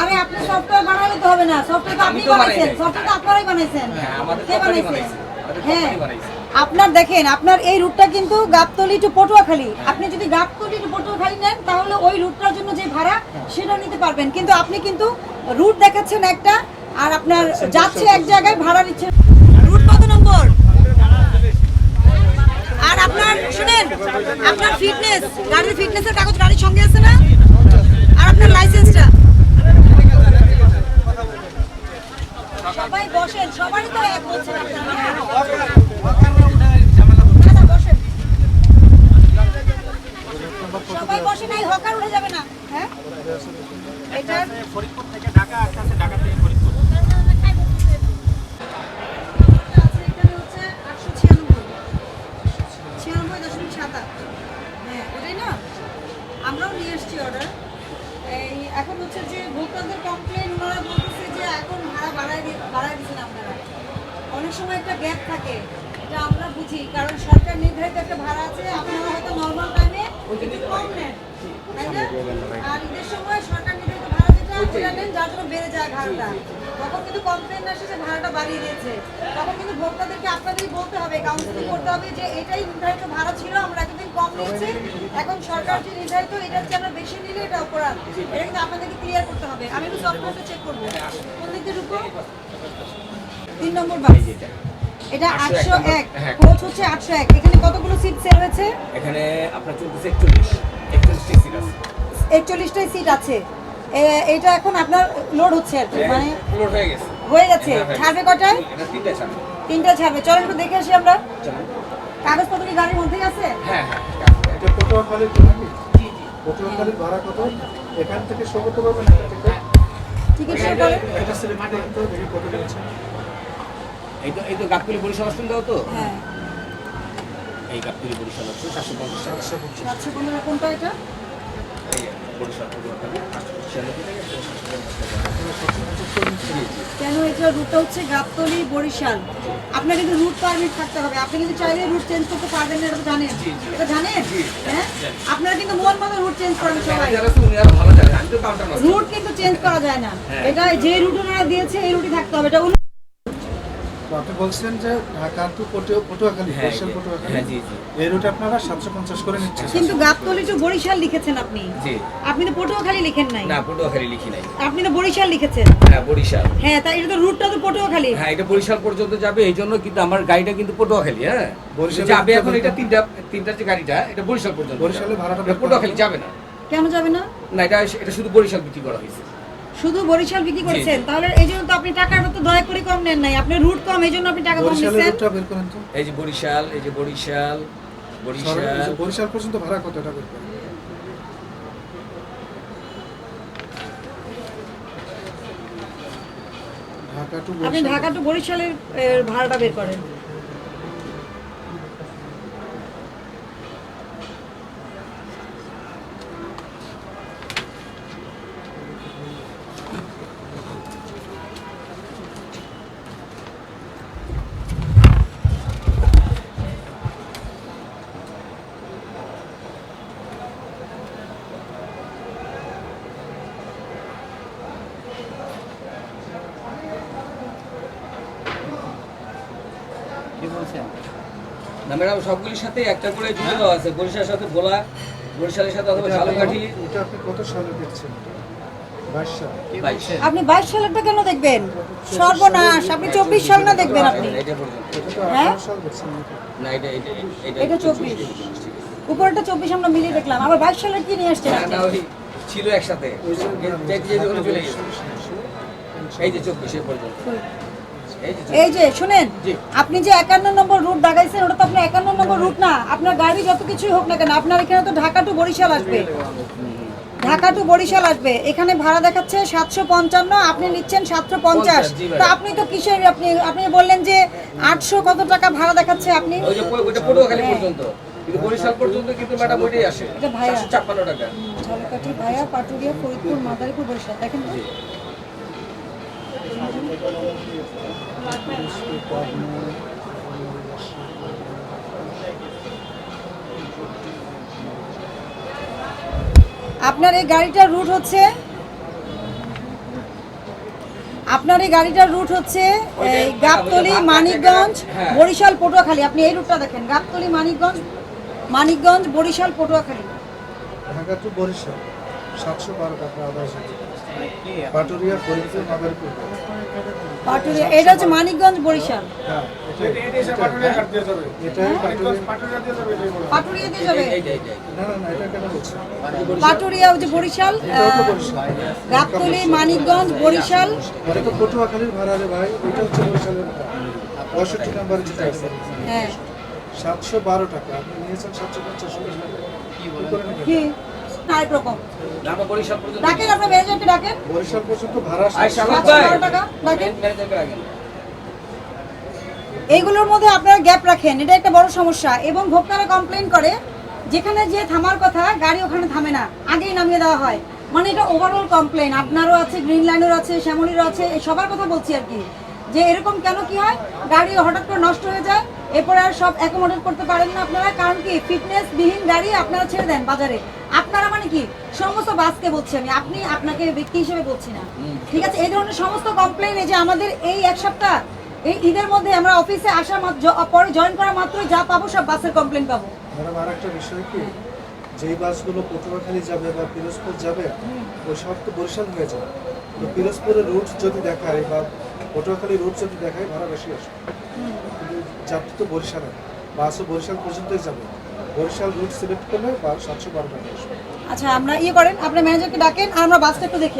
আরে আপনি সফটওয়্যার বানালে তো হবে না। সফটওয়্যার তো আপনি বানাইছেন। সফটওয়্যার তো আপনারাই বানাইছেন। হ্যাঁ, কে বানাইছে? বানাইছে। হ্যাঁ। আপনার দেখেন আপনার এই রুটটা কিন্তু গাবতলি টু পটুয়াখালী। আপনি যদি গাবতলি টু পটুয়াখালী নেন তাহলে ওই রুটটার জন্য যে ভাড়া সেটা নিতে পারবেন। কিন্তু আপনি কিন্তু রুট দেখাচ্ছেন একটা আর আপনার যাচ্ছে এক জায়গায় ভাড়া নিচ্ছেন রুট কত নম্বর? আর আপনার শুনেন আপনার ফিটনেস গাড়ির ফিটনেসের কাগজ গাড়ির সঙ্গে আছে না? আপনার লাইসেন্সটা সবাই বসেন, সবারই তো এক বলছেন। সবাই বসে নাই, হকার উঠে যাবে না হ্যাঁ? এটা ফরিদপুর থেকে ঢাকা আসতে আসতে ঢাকা থেকে ফরিদপুর এখানে হচ্ছে 896 ছিয়ানব্বই দশমিক সাতাশ হ্যাঁ ওটাই না? আমরাও নিয়ে এসেছি অর্ডার এই, এখন হচ্ছে যে ভোক্তাদের কমপ্লেন ওনারা বলতেছে যে এখন ভাড়া বাড়ায় বাড়ায় দিচ্ছেন আপনারা। অনেক সময় একটা গ্যাপ থাকে, এটা আমরা বুঝি, কারণ সরকার নির্ধারিত একটা ভাড়া আছে, আপনারা হয়তো নর্মাল টাইমে কম নেন, তাই না? আর ঈদের সময় সরকার নির্ধারিত ভাড়া যেটা নেন, যার জন্য বেড়ে যায় ভাড়াটা। তখন কিন্তু কমপ্লেন আসে যে ভাড়াটা বাড়িয়ে দিয়েছে। তখন কিন্তু ভোক্তাদেরকে আপনাদেরই বলতে হবে কাউন্সিলিং করতে হবে যে এটাই নির্ধারিত ভাড়া ছিল আমরা এতদিন কম নিয়েছি। এখন সরকার যে নির্ধারিত এটা চেয়ে আমরা বেশি নিলে এটা অপরাধ। এটা কিন্তু আপনাদেরকে ক্লিয়ার করতে হবে। আমি একটু সফটওয়্যারটা চেক করব। কোন দিক দিয়ে ঢুকবো? তিন নম্বর বাস এটা আটশো এক হ্যাঁ। কোচ হচ্ছে আটশো এক। এখানে কতগুলো সিট সেল হয়েছে? এখানে আপনার চলতেছে সিট আছে। একচল্লিশটাই সিট আছে। এটা এখন আপনার লোড হচ্ছে আর কি মানে লোড হয়ে গেছে। হয়ে গেছে। হ্যাঁ, ছাড়বে কটায় এটা তিনটা ছাড়বে ছাড়বে চলেন একটু দেখে আসি আমরা। কাগজপত্র কি গাড়ির মধ্যেই আছে? হ্যাঁ হ্যাঁ এটা পটুয়াখালীর তো নাকি? পটুয়াখালীর ভাড়া কত? এখান থেকে টিকিট করে এটা হবে দেখি কত এই তো এই তো গাবতলি বরিশাল আসছেন দাও তো। হ্যাঁ। এই গাবতলি বরিশাল টাকা সাতশো পনেরো কোনটা এটা এই বরিশাল পটুয়াখালী আটশো ছিয়ানব্বই টাকা সাতশো পঞ্চাশ টাকা কেন এটা রুটটা হচ্ছে গাবতলি বরিশাল? আপনার কিন্তু রুট পারমিট থাকতে হবে। আপনি কিন্তু চাইলে রুট চেঞ্জ করতে পারবেন না এটা তো জানেন। এটা জানেন? হ্যাঁ? আপনারা কিন্তু মন মতো রুট চেঞ্জ করেন সবাই। কাউন্টার মাস্টার রুট কিন্তু চেঞ্জ করা যায় না। এটা যে রুট ওনারা দিয়েছে এই রুটই থাকতে হবে। এটা আপনি বলছেন যে ঢাকা টু পটুয়াখালী হ্যাঁ, বরিশাল পটুয়াখালী। হ্যাঁ, জি, জি। এই রুটে আপনারা সাতশো পঞ্চাশ করে নিচ্ছেন। কিন্তু গাবতলি টু বরিশাল লিখেছেন আপনি। জি। আপনি তো পটুয়াখালী লিখেন নাই। না পটুয়াখালী লিখি নাই। আপনি তো বরিশাল লিখেছেন। হ্যাঁ বরিশাল। হ্যাঁ তাই এটা তো রুটটা তো পটুয়াখালী। হ্যাঁ এটা বরিশাল পর্যন্ত যাবে এই জন্য কিন্তু আমার গাড়িটা কিন্তু পটুয়াখালী হ্যাঁ। বরিশালে যাবে এখন এটা? তিনটা তিনটার যে গাড়িটা এটা বরিশাল পর্যন্ত বরিশালে ভাড়াটা পটুয়াখালী যাবে না। কেন যাবে না? না এটা এটা শুধু বরিশাল বিক্রি করা হয়েছে। শুধু বরিশাল বিক্রি করেছেন? তাহলে এই জন্য তো আপনি টাকাটা তো দয়া করে কম নেন নাই। আপনার রুট কম এই জন্য আপনি টাকা কম বরিশালের নিচ্ছেন। রুটটা বের করেন তো। এই যে বরিশাল এই যে বরিশাল বরিশাল। বরিশাল পর্যন্ত ভাড়া কত এটা বের ঢাকা টু আপনি ঢাকা টু বরিশালের ভাড়াটা বের করেন। কি বলছেন? না ম্যাডাম সবগুলির সাথে একটা করে জুড়ে দেওয়া আছে। বরিশালের সাথে ভোলা বরিশালের সাথে অথবা ঝালকাঠি এটা আপনি কত সালে দেখছেন? আপনি বাইশ সালেরটা কেন দেখবেন? সর্বনাশ। আপনি চব্বিশ সাল না দেখবেন আপনি। হ্যাঁ? এটা চব্বিশ। উপরটা চব্বিশ আমরা মিলিয়ে দেখলাম। আবার বাইশ সালের কি নিয়ে আসছেন ছিল একসাথে। এই যে চব্বিশে পর্যন্ত এই যে শুনেন আপনি যে একান্ন নম্বর রুট দাগাইছেন ওটা তো আপনার একান্ন নম্বর রুট না। আপনার গাড়ি যত কিছুই হোক না কেন আপনার এখানে তো ঢাকা টু বরিশাল আসবে। ঢাকা টু বরিশাল আসবে। এখানে ভাড়া দেখাচ্ছে সাতশো পঞ্চান্ন আপনি নিচ্ছেন সাতশো পঞ্চাশ। তো আপনি তো কিসের আপনি আপনি বললেন যে আটশো কত টাকা ভাড়া দেখাচ্ছে আপনি? কিন্তু বরিশাল পর্যন্ত কিন্তু ম্যাডাম ওইটাই আসে। এটা ভাইয়া। চারশো ছাপ্পান্ন টাকা। ঝালকাঠি ভায়া পাটুরিয়া ফরিদপুর মাদারীপুর বরিশাল। দেখেন তো। আপনার এই গাড়িটার রুট হচ্ছে আপনার এই গাড়িটার রুট হচ্ছে এই গাবতলি মানিকগঞ্জ হ্যাঁ। বরিশাল পটুয়াখালী। আপনি এই রুটটা দেখেন। গাবতলি মানিকগঞ্জ মানিকগঞ্জ বরিশাল পটুয়াখালী। ঢাকা টু বরিশাল সাতশো বারো টাকা আদায় পাটুরিয়া ফরিদপুর মাদারীপুর পাটুরিয়া এটা হচ্ছে মানিকগঞ্জ বরিশাল। হ্যাঁ পাটুরিয়া দিয়ে যাবে। হচ্ছে বরিশাল গাবতলি মানিকগঞ্জ বরিশাল। পটুয়াখালীর ভাড়া রে ভাই এটা হচ্ছে বরিশালের পঁয়ষট্টি নাম্বার যেটা আছে। হ্যাঁ। সাতশো বারো টাকা আপনি নিয়েছেন সাতশো পঞ্চাশ টাকা। কি করে কি? আরেক রকম আমরা বরিশাল পর্যন্ত। ডাকেন আপনার ম্যানেজারকে ডাকেন। বরিশাল পর্যন্ত ভাড়া টাকা। ডাকেন। এইগুলোর মধ্যে আপনারা গ্যাপ রাখেন এটা একটা বড় সমস্যা। এবং ভোক্তারা কমপ্লেন করে যেখানে যে থামার কথা গাড়ি ওখানে থামে না আগেই নামিয়ে দেওয়া হয়। মানে এটা ওভারঅল কমপ্লেন আপনারও আছে গ্রিন লাইনেরও আছে শ্যামলিরও আছে সবার কথা বলছি আর কি। যে এরকম কেন কি হয়? গাড়ি হঠাৎ করে নষ্ট হয়ে যায় এরপরে আর সব অ্যাকোমোডেট করতে পারেন না আপনারা কারণ কি ফিটনেস বিহীন গাড়ি আপনারা ছেড়ে দেন বাজারে। আপনারা মানে কি সমস্ত বাসকে বলছি আমি আপনি আপনাকে ব্যক্তি হিসেবে বলছি না। ঠিক আছে? এই ধরনের সমস্ত কমপ্লেন এই যে আমাদের এই এক সপ্তাহ এই ঈদের মধ্যে আমরা অফিসে আসা মাত্র পরে জয়েন করা মাত্রই যা পাবো সব বাসের কমপ্লেন পাবো। ম্যাডাম আর একটা বিষয় কি? যেই বাসগুলো পটুয়াখালী যাবে বা পিরোজপুর যাবে ওই সব তো বরিশাল হয়ে যাবে তো পিরোজপুরের রুট যদি দেখায় বা পটুয়াখালী রুট যদি দেখায় ভাড়া বেশি আসবে। যাত্রী তো বরিশালে। বাসও বরিশাল পর্যন্তই যাবে। বরিশাল রুট সিলেক্ট করলে সাতশো বারো টাকা আচ্ছা আমরা ইয়ে করেন, আপনার ম্যানেজারকে ডাকেন, আর আমরা বাসটা একটু দেখি।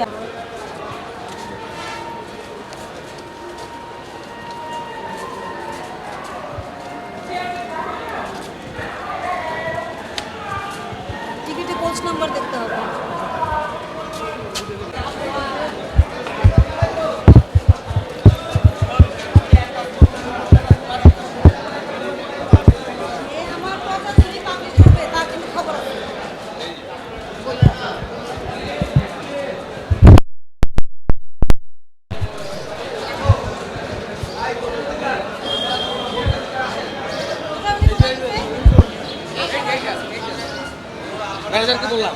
ম্যানেজারকে বললাম?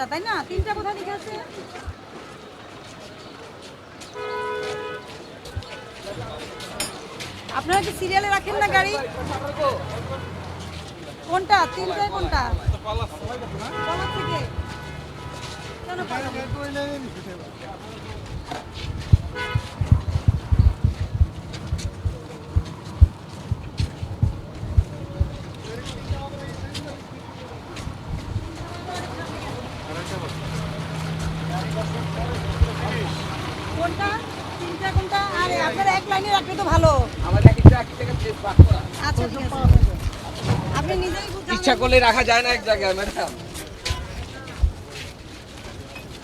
তিনটার তাই না? তিনটা কোথায় লিখে আছে? আপনারা কি সিরিয়ালে রাখেন না গাড়ি? কোনটা? তিনটায় কোনটা? কেন পলাশ? কোনটা তিনটা কোনটা আরে আপনারা এক লাইনে রাখলে তো ভালো। আচ্ছা ঠিক আছে। আপনি নিজেই। ইচ্ছা করলে রাখা যায় না এক জায়গায় ম্যাডাম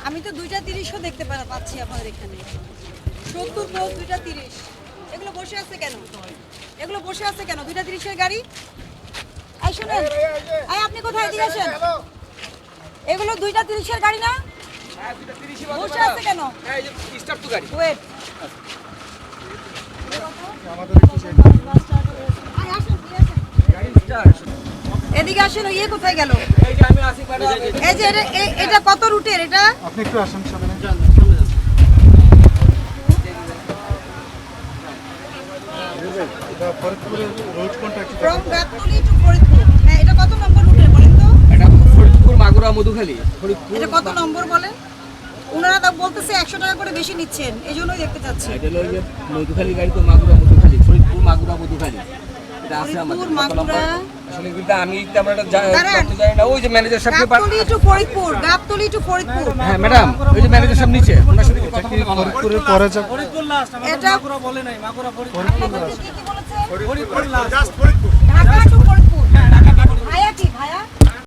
আমি তো দুইটা তিরিশও দেখতে পাচ্ছি আপনাদের এখানে। সত্তর প্লাস দুইটা তিরিশ। এগুলো বসে আছে কেন? এগুলো বসে আছে কেন? দুইটা তিরিশের গাড়ি? এই শুনেন। এই আপনি কোথায় দিয়ে আসেন? এগুলো দুইটা তিরিশের গাড়ি না? হ্যাঁ বসে আছে কেন? ওয়েট এদিকে আসেন ইয়ে কোথায় গেল? এই যে আমি আসি ম্যাডাম এই যে এটা কত রুটের এটা? আপনি একটু আসেন সামনে। রুট কোনটা ফ্রম দেখান। টু ফরিদপুর। হ্যাঁ এটা কত নম্বর রুটের বলেন তো? এটা ফরিদপুর মাগুরা মধুখালী। এটা কত নম্বর বলেন? ওনারা তো বলতেছে একশো টাকা করে বেশি নিচ্ছেন এই জন্যই দেখতে চাচ্ছি। এটা হলো যে মধুখালী গাড়ি তো মাগুরা মধুখালী ফরিদপুর মাগুরা মধুখালী। এটা আছে আমাদের ফরিদপুর, মাগুরা। আসলে কিন্তু আমি। তথ্য জানি না ওই যে ম্যানেজার সাহেবকে পা- গাবতলি টু ফরিদপুর গাবতলি টু ফরিদপুর। হ্যাঁ ম্যাডাম ওই যে ম্যানেজার সাহেব নিচে ওনার সাথে কথা হয়। ফরিদপুরের পরে যাব এটা বলে নাই মাগুরা ফরিদপুর ফরিদপুর লাস্ট জাস্ট ফরিদপুর